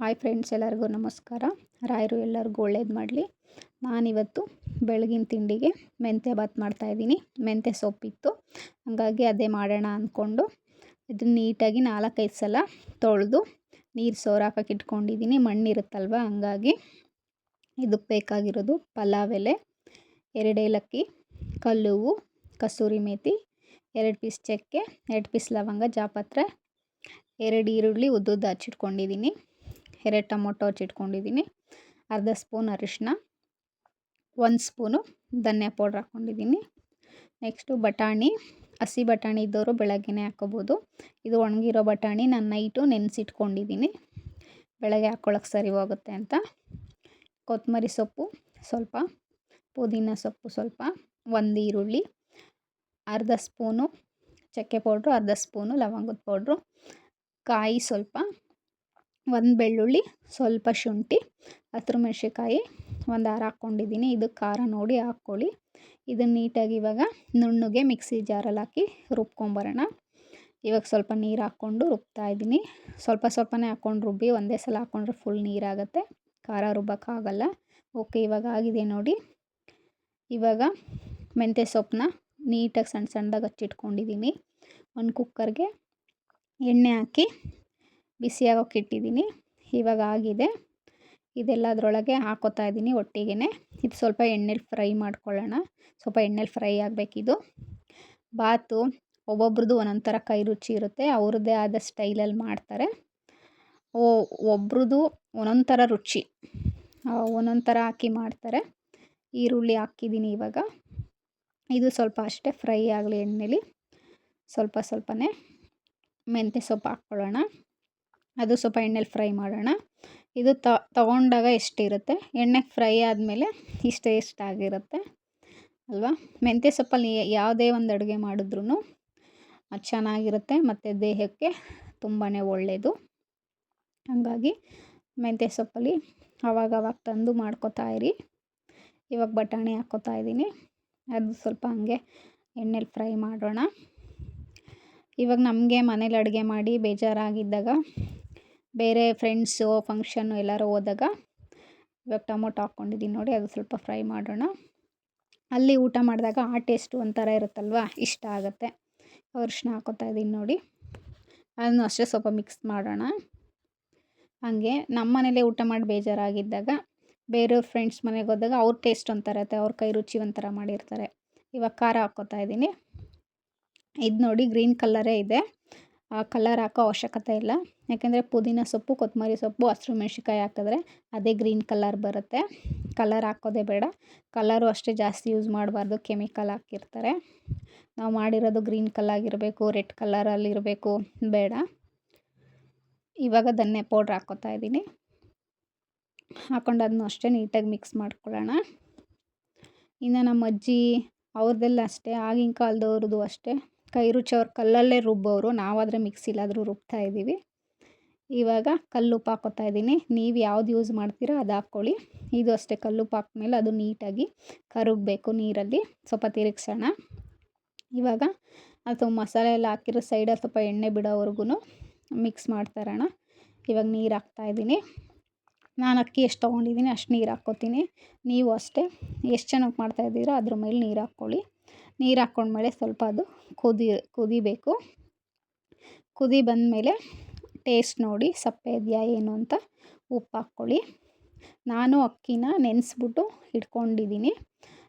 Hi friends, ಎಲ್ಲರಿಗೂ ನಮಸ್ಕಾರ. ರಾಯರು ಎಲ್ಲರಿಗೂ ಒಳ್ಳೇದು ಮಾಡಲಿ. ನಾನಿವತ್ತು ಬೆಳಗಿನ ತಿಂಡಿಗೆ ಮೆಂತ್ಯ ಬಾತ್ ಮಾಡ್ತಾಯಿದ್ದೀನಿ ಮೆಂತ್ಯ ಸೊಪ್ಪಿತ್ತು ಹಾಗಾಗಿ ಅದೇ ಮಾಡೋಣ ಅಂದ್ಕೊಂಡು ಇದನ್ನ ನೀಟಾಗಿ ನಾಲ್ಕೈದು ಸಲ ತೊಳೆದು ನೀರು ಸೋರಾಕಕ್ಕೆ ಇಟ್ಕೊಂಡಿದ್ದೀನಿ. ಮಣ್ಣಿರುತ್ತಲ್ವ? ಹಂಗಾಗಿ ಇದಕ್ಕೆ ಬೇಕಾಗಿರೋದು ಪಲಾವ್ ಎಲೆ ಎರಡೇಲಕ್ಕಿ ಕಲ್ಲುವು ಕಸೂರಿ ಮೇಥಿ ಎರಡು ಪೀಸ್ ಚಕ್ಕೆ, ಎರಡು ಪೀಸ್ ಲವಂಗ, ಜಾಪತ್ರೆ, ಎರಡು ಈರುಳ್ಳಿ, ಉದ್ದುದ್ದು ಹಚ್ಚಿಟ್ಕೊಂಡಿದ್ದೀನಿ. ಎರಡು ಟೊಮೊಟೊ ಹಚ್ಚಿಟ್ಕೊಂಡಿದ್ದೀನಿ ಅರ್ಧ ಸ್ಪೂನ್ ಅರಿಶಿನ ಒಂದು ಸ್ಪೂನು ಧನಿಯಾ ಪೌಡ್ರ್ ಹಾಕ್ಕೊಂಡಿದ್ದೀನಿ. ನೆಕ್ಸ್ಟು ಬಟಾಣಿ, ಹಸಿ ಬಟಾಣಿ ಇದ್ದವರು ಬೆಳಗ್ಗೆನೇ ಹಾಕೋಬೋದು ಇದು ಒಣಗಿರೋ ಬಟಾಣಿ ನಾನು ನೈಟು ನೆನೆಸಿಟ್ಕೊಂಡಿದ್ದೀನಿ. ಬೆಳಗ್ಗೆ ಹಾಕ್ಕೊಳಕ್ಕೆ ಸರಿ ಹೋಗುತ್ತೆ ಅಂತ. ಕೊತ್ತಂಬರಿ ಸೊಪ್ಪು ಸ್ವಲ್ಪ, ಪುದೀನ ಸೊಪ್ಪು ಸ್ವಲ್ಪ, ಒಂದು ಈರುಳ್ಳಿ, ಅರ್ಧ ಸ್ಪೂನು ಚಕ್ಕೆ ಪೌಡ್ರು, ಅರ್ಧ ಸ್ಪೂನು ಲವಂಗದ ಪೌಡ್ರು, ಕಾಯಿ ಸ್ವಲ್ಪ ಒಂದು ಬೆಳ್ಳುಳ್ಳಿ, ಸ್ವಲ್ಪ ಶುಂಠಿ ಹಸಿರು ಮೆಣಸಿನ್ಕಾಯಿ, ಒಂದು ಹಾರ ಹಾಕ್ಕೊಂಡಿದ್ದೀನಿ. ಇದು ಖಾರ ನೋಡಿ ಹಾಕ್ಕೊಳ್ಳಿ. ಇದನ್ನು ನೀಟಾಗಿ ಇವಾಗ ನುಣ್ಣಗೆ ಮಿಕ್ಸಿ ಜಾರಲ್ಲಿ ಹಾಕಿ ರುಬ್ಕೊಂಬರೋಣ. ಇವಾಗ ಸ್ವಲ್ಪ ನೀರು ಹಾಕ್ಕೊಂಡು ರುಬ್ತಾ ಇದ್ದೀನಿ. ಸ್ವಲ್ಪ ಸ್ವಲ್ಪನೇ ಹಾಕ್ಕೊಂಡು ರುಬ್ಬಿ, ಒಂದೇ ಸಲ ಹಾಕ್ಕೊಂಡ್ರೆ ಫುಲ್ ನೀರಾಗುತ್ತೆ. ಖಾರ ರುಬ್ಬೋಕ್ಕಾಗಲ್ಲ. ಓಕೆ ಇವಾಗ ಆಗಿದೆ ನೋಡಿ. ಇವಾಗ ಮೆಂತ್ಯ ಸೊಪ್ಪನ್ನ ನೀಟಾಗಿ ಸಣ್ಣ ಸಣ್ಣದಾಗಿ ಹಚ್ಚಿಟ್ಕೊಂಡಿದ್ದೀನಿ. ಒಂದು ಕುಕ್ಕರ್ಗೆ ಎಣ್ಣೆ ಹಾಕಿ ಬಿಸಿಯಾಗೋಕೆ ಇಟ್ಟಿದ್ದೀನಿ. ಇವಾಗ ಆಗಿದೆ. ಇದೆಲ್ಲ ಅದರೊಳಗೆ ಹಾಕೋತಾ ಇದ್ದೀನಿ ಒಟ್ಟಿಗೆ ಇದು ಸ್ವಲ್ಪ ಎಣ್ಣೆಲಿ ಫ್ರೈ ಮಾಡ್ಕೊಳ್ಳೋಣ. ಸ್ವಲ್ಪ ಎಣ್ಣೆಲಿ ಫ್ರೈ ಆಗಬೇಕಿದು. ಬಾತು ಒಬ್ಬೊಬ್ರದ್ದು ಒಂದೊಂದು ಥರ ಕೈ ರುಚಿ ಇರುತ್ತೆ. ಅವ್ರದ್ದೇ ಆದ ಸ್ಟೈಲಲ್ಲಿ ಮಾಡ್ತಾರೆ. ಓ ಒಬ್ರದ್ದು ಒಂದೊಂದು ಥರ ರುಚಿ. ಒಂದೊಂದು ಥರ ಹಾಕಿ ಮಾಡ್ತಾರೆ. ಈರುಳ್ಳಿ ಹಾಕಿದ್ದೀನಿ ಇವಾಗ. ಇದು ಸ್ವಲ್ಪ ಅಷ್ಟೇ ಫ್ರೈ ಆಗಲಿ ಎಣ್ಣೆಲಿ. ಸ್ವಲ್ಪ ಸ್ವಲ್ಪನೇ ಮೆಂತ್ಯ ಸೊಪ್ಪು ಹಾಕ್ಕೊಳ್ಳೋಣ. ಅದು ಸ್ವಲ್ಪ ಎಣ್ಣೆಲಿ ಫ್ರೈ ಮಾಡೋಣ. ಇದು ತಗೊಂಡಾಗ ಎಷ್ಟಿರುತ್ತೆ? ಎಣ್ಣೆಗೆ ಫ್ರೈ ಆದಮೇಲೆ ಇಷ್ಟು ಆಗಿರುತ್ತೆ ಅಲ್ವಾ? ಮೆಂತ್ಯ ಸೊಪ್ಪಲ್ಲಿ ಯಾವುದೇ ಒಂದು ಅಡುಗೆ ಮಾಡಿದ್ರೂ ಚೆನ್ನಾಗಿರುತ್ತೆ ಮತ್ತು ದೇಹಕ್ಕೆ ತುಂಬಾ ಒಳ್ಳೆಯದು ಹಾಗಾಗಿ ಮೆಂತ್ಯ ಸೊಪ್ಪಲ್ಲಿ ಅವಾಗವಾಗ ತಂದು ಮಾಡ್ಕೋತಾ ಇರಿ. ಇವಾಗ ಬಟಾಣಿ ಹಾಕ್ಕೋತಾ ಇದ್ದೀನಿ. ಅದು ಸ್ವಲ್ಪ ಹಂಗೆ ಎಣ್ಣೆಲಿ ಫ್ರೈ ಮಾಡೋಣ. ಇವಾಗ ನಮಗೆ ಮನೇಲಿ ಅಡುಗೆ ಮಾಡಿ ಬೇಜಾರಾಗಿದ್ದಾಗ ಬೇರೆ ಫ್ರೆಂಡ್ಸು ಫಂಕ್ಷನ್ನು ಎಲ್ಲರೂ ಹೋದಾಗ ಇವಾಗ ಟೊಮೊಟೊ ಹಾಕ್ಕೊಂಡಿದ್ದೀನಿ ನೋಡಿ, ಅದು ಸ್ವಲ್ಪ ಫ್ರೈ ಮಾಡೋಣ. ಅಲ್ಲಿ ಊಟ ಮಾಡಿದಾಗ ಆ ಟೇಸ್ಟು ಒಂಥರ ಇರುತ್ತಲ್ವ? ಇಷ್ಟ ಆಗುತ್ತೆ. ಅರಿಶಿನ ಹಾಕೋತಾ ಇದ್ದೀನಿ ನೋಡಿ. ಅದನ್ನು ಅಷ್ಟೇ ಸ್ವಲ್ಪ ಮಿಕ್ಸ್ ಮಾಡೋಣ. ಹಾಗೆ ನಮ್ಮ ಮನೇಲೇ ಊಟ ಮಾಡಿ ಬೇಜಾರಾಗಿದ್ದಾಗ ಬೇರೆಯವ್ರ ಫ್ರೆಂಡ್ಸ್ ಮನೆಗೆ ಹೋದಾಗ ಅವ್ರ ಟೇಸ್ಟ್ ಒಂಥರ ಇರುತ್ತೆ, ಅವ್ರ ಕೈ ರುಚಿ ಒಂಥರ ಮಾಡಿರ್ತಾರೆ. ಇವಾಗ ಖಾರ ಹಾಕ್ಕೋತಾ ಇದ್ದೀನಿ ಇದು ನೋಡಿ ಗ್ರೀನ್ ಕಲ್ಲರೇ ಇದೆ. ಕಲರ್ ಹಾಕೋ ಅವಶ್ಯಕತೆ ಇಲ್ಲ. ಯಾಕೆಂದರೆ ಪುದೀನ ಸೊಪ್ಪು ಕೊತ್ತಂಬರಿ ಸೊಪ್ಪು, ಹಸಿರು ಮೆಣ್ಸಿನ್ಕಾಯಿ ಹಾಕಿದ್ರೆ ಅದೇ ಗ್ರೀನ್ ಕಲರ್ ಬರುತ್ತೆ. ಕಲರ್ ಹಾಕೋದೇ ಬೇಡ. ಕಲರು ಅಷ್ಟೇ ಜಾಸ್ತಿ ಯೂಸ್ ಮಾಡಬಾರ್ದು. ಕೆಮಿಕಲ್ ಹಾಕಿರ್ತಾರೆ. ನಾವು ಮಾಡಿರೋದು ಗ್ರೀನ್ ಕಲ್ಲಾಗಿರಬೇಕು ರೆಡ್ ಕಲರಲ್ಲಿರಬೇಕು ಬೇಡ. ಇವಾಗ ಧನ್ಯ ಪೌಡ್ರ್ ಹಾಕೋತಾ ಇದ್ದೀನಿ. ಹಾಕೊಂಡು ಅದನ್ನು ಅಷ್ಟೇ ನೀಟಾಗಿ ಮಿಕ್ಸ್ ಮಾಡ್ಕೊಳ್ಳೋಣ. ಇನ್ನು ನಮ್ಮ ಅಜ್ಜಿ ಅವ್ರದ್ದೆಲ್ಲ ಅಷ್ಟೇ, ಆಗಿನ ಕಾಲದವ್ರದ್ದು ಅಷ್ಟೇ. ಕೈ ರುಚಿ ಅವ್ರು ಕಲ್ಲಲ್ಲೇ ರುಬ್ಬೋರು, ನಾವಾದರೆ ಮಿಕ್ಸಿಲಾದರೂ ರುಬ್ತಾ ಇದ್ದೀವಿ. ಇವಾಗ ಕಲ್ಲುಪ್ಪು ಹಾಕೋತಾ ಇದ್ದೀನಿ. ನೀವು ಯಾವ್ದು ಯೂಸ್ ಮಾಡ್ತೀರೋ ಅದು ಹಾಕ್ಕೊಳ್ಳಿ. ಇದು ಅಷ್ಟೇ ಕಲ್ಲುಪ್ಪು ಹಾಕ್ಮೇಲೆ ಅದು ನೀಟಾಗಿ ಕರಗಬೇಕು ನೀರಲ್ಲಿ. ಸ್ವಲ್ಪ ತಿರುಗ್ಸೋಣ. ಇವಾಗ ಅದು ಮಸಾಲೆ ಎಲ್ಲ ಹಾಕಿರೋ ಸೈಡಲ್ಲಿ ಸ್ವಲ್ಪ ಎಣ್ಣೆ ಬಿಡೋವರೆಗೂ ಮಿಕ್ಸ್ ಮಾಡ್ತಾರೋಣ. ಇವಾಗ ನೀರು ಹಾಕ್ತಾಯಿದ್ದೀನಿ ನಾನು ಅಕ್ಕಿ ಎಷ್ಟು ತೊಗೊಂಡಿದ್ದೀನಿ ಅಷ್ಟು ನೀರು ಹಾಕ್ಕೋತೀನಿ. ನೀವು ಅಷ್ಟೇ, ಎಷ್ಟು ಮಾಡ್ತಾ ಮಾಡ್ತಾಯಿದ್ದೀರೋ ಅದ್ರ ಮೇಲೆ ನೀರು ಹಾಕ್ಕೊಳ್ಳಿ. ನೀರು ಹಾಕ್ಕೊಂಡ್ಮೇಲೆ ಸ್ವಲ್ಪ ಅದು ಕುದಿ, ಕುದಿಬೇಕು. ಕುದಿ ಬಂದಮೇಲೆ ಟೇಸ್ಟ್ ನೋಡಿ ಸಪ್ಪೆ ಇದೆಯಾ ಏನು ಅಂತ ಉಪ್ಪು ಹಾಕ್ಕೊಳ್ಳಿ. ನಾನು ಅಕ್ಕಿನ ನೆನೆಸ್ಬಿಟ್ಟು ಇಟ್ಕೊಂಡಿದ್ದೀನಿ.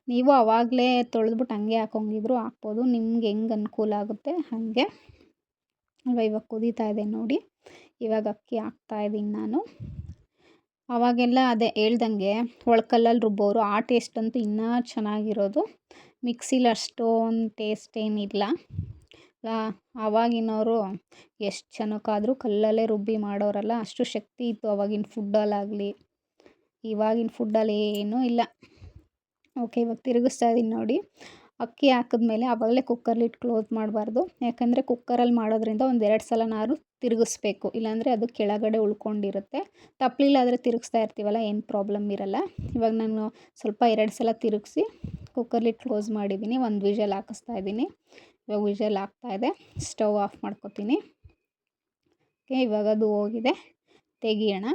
ನೀವು ಆವಾಗಲೇ ತೊಳೆದ್ಬಿಟ್ಟು ಹಂಗೆ ಹಾಕೊಂಗಿದ್ರು ಹಾಕ್ಬೋದು. ನಿಮ್ಗೆ ಹೆಂಗೆ ಅನುಕೂಲ ಆಗುತ್ತೆ ಹಾಗೆ. ಅಲ್ವಾ? ಇವಾಗ ಕುದೀತಾ ಇದೆ ನೋಡಿ. ಇವಾಗ ಅಕ್ಕಿ ಹಾಕ್ತಾಯಿದ್ದೀನಿ ನಾನು. ಅವಾಗೆಲ್ಲ ಅದೇ ಹೇಳ್ದಂಗೆ, ಒಳ್ಕಲ್ಲಲ್ಲಿ ರುಬ್ಬೋರು ಆ ಟೇಸ್ಟ್ ಅಂತೂ ಇನ್ನೂ ಚೆನ್ನಾಗಿರೋದು. ಮಿಕ್ಸಿಲಿ ಅಷ್ಟೊಂದು ಟೇಸ್ಟ್ ಏನಿಲ್ಲ ಆವಾಗಿನವರು ಎಷ್ಟು ಜನಕ್ಕಾದರೂ ಕಲ್ಲಲ್ಲೇ ರುಬ್ಬಿ ಮಾಡೋರಲ್ಲ, ಅಷ್ಟು ಶಕ್ತಿ ಇತ್ತು ಅವಾಗಿನ ಫುಡ್ಡಲ್ಲಾಗಲಿ ಇವಾಗಿನ ಫುಡ್ಡಲ್ಲಿ ಏನೂ ಇಲ್ಲ. ಓಕೆ ಇವಾಗ ತಿರುಗಿಸ್ತಾ ಇದ್ದೀನಿ ನೋಡಿ. ಅಕ್ಕಿ ಹಾಕಿದ್ಮೇಲೆ ಆವಾಗಲೇ ಕುಕ್ಕರ್ಲಿಟ್ಟು ಕ್ಲೋಸ್ ಮಾಡಬಾರ್ದು. ಯಾಕಂದರೆ ಕುಕ್ಕರಲ್ಲಿ ಮಾಡೋದ್ರಿಂದ ಒಂದು ಎರಡು ನಾರು ತಿರುಗಿಸ್ಬೇಕು. ಇಲ್ಲಾಂದರೆ ಅದು ಕೆಳಗಡೆ ಉಳ್ಕೊಂಡಿರುತ್ತೆ. ತಪ್ಪಲಿಲ್ಲ ಆದರೆ ತಿರುಗಿಸ್ತಾ ಇರ್ತೀವಲ್ಲ, ಏನು ಪ್ರಾಬ್ಲಮ್ ಇರಲ್ಲ. ಇವಾಗ ನಾನು ಸ್ವಲ್ಪ ಎರಡು ಸಲ ತಿರುಗಿಸಿ ಕುಕ್ಕರ್ಲಿಟ್ಟು ಕ್ಲೋಸ್ ಮಾಡಿದ್ದೀನಿ, ಒಂದು ವಿಷಲ್ ಹಾಕಿಸ್ತಾ ಇದ್ದೀನಿ. ಇವಾಗ ವಿಷಲ್ ಇದೆ, ಸ್ಟವ್ ಆಫ್ ಮಾಡ್ಕೊತೀನಿ. ಓಕೆ, ಇವಾಗ ಅದು ಹೋಗಿದೆ, ತೆಗಿಯೋಣ.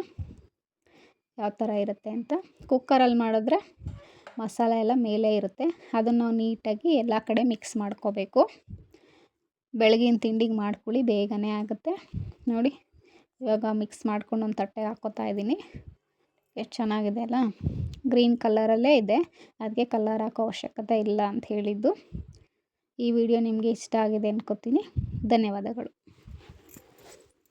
ಯಾವ ಥರ ಇರುತ್ತೆ ಅಂತ. ಕುಕ್ಕರಲ್ಲಿ ಮಾಡಿದ್ರೆ ಮಸಾಲ ಎಲ್ಲ ಮೇಲೆ ಇರುತ್ತೆ, ಅದನ್ನು ನೀಟಾಗಿ ಎಲ್ಲ ಕಡೆ ಮಿಕ್ಸ್ ಮಾಡ್ಕೋಬೇಕು. ಬೆಳಗಿನ ತಿಂಡಿಗೆ ಮಾಡ್ಕೊಳ್ಳಿ, ಬೇಗನೆ ಆಗುತ್ತೆ. ನೋಡಿ, ಇವಾಗ ಮಿಕ್ಸ್ ಮಾಡ್ಕೊಂಡು ಒಂದು ತಟ್ಟೆ ಹಾಕ್ಕೋತಾ ಇದ್ದೀನಿ. ಎಷ್ಟು ಚೆನ್ನಾಗಿದೆ ಅಲ್ಲ? ಗ್ರೀನ್ ಕಲರಲ್ಲೇ ಇದೆ. ಅದಕ್ಕೆ ಕಲರ್ ಹಾಕೋ ಅವಶ್ಯಕತೆ ಇಲ್ಲ ಅಂತ ಹೇಳಿದ್ದು. ಈ ವಿಡಿಯೋ ನಿಮಗೆ ಇಷ್ಟ ಆಗಿದೆ ಅಂದ್ಕೋತೀನಿ ಧನ್ಯವಾದಗಳು.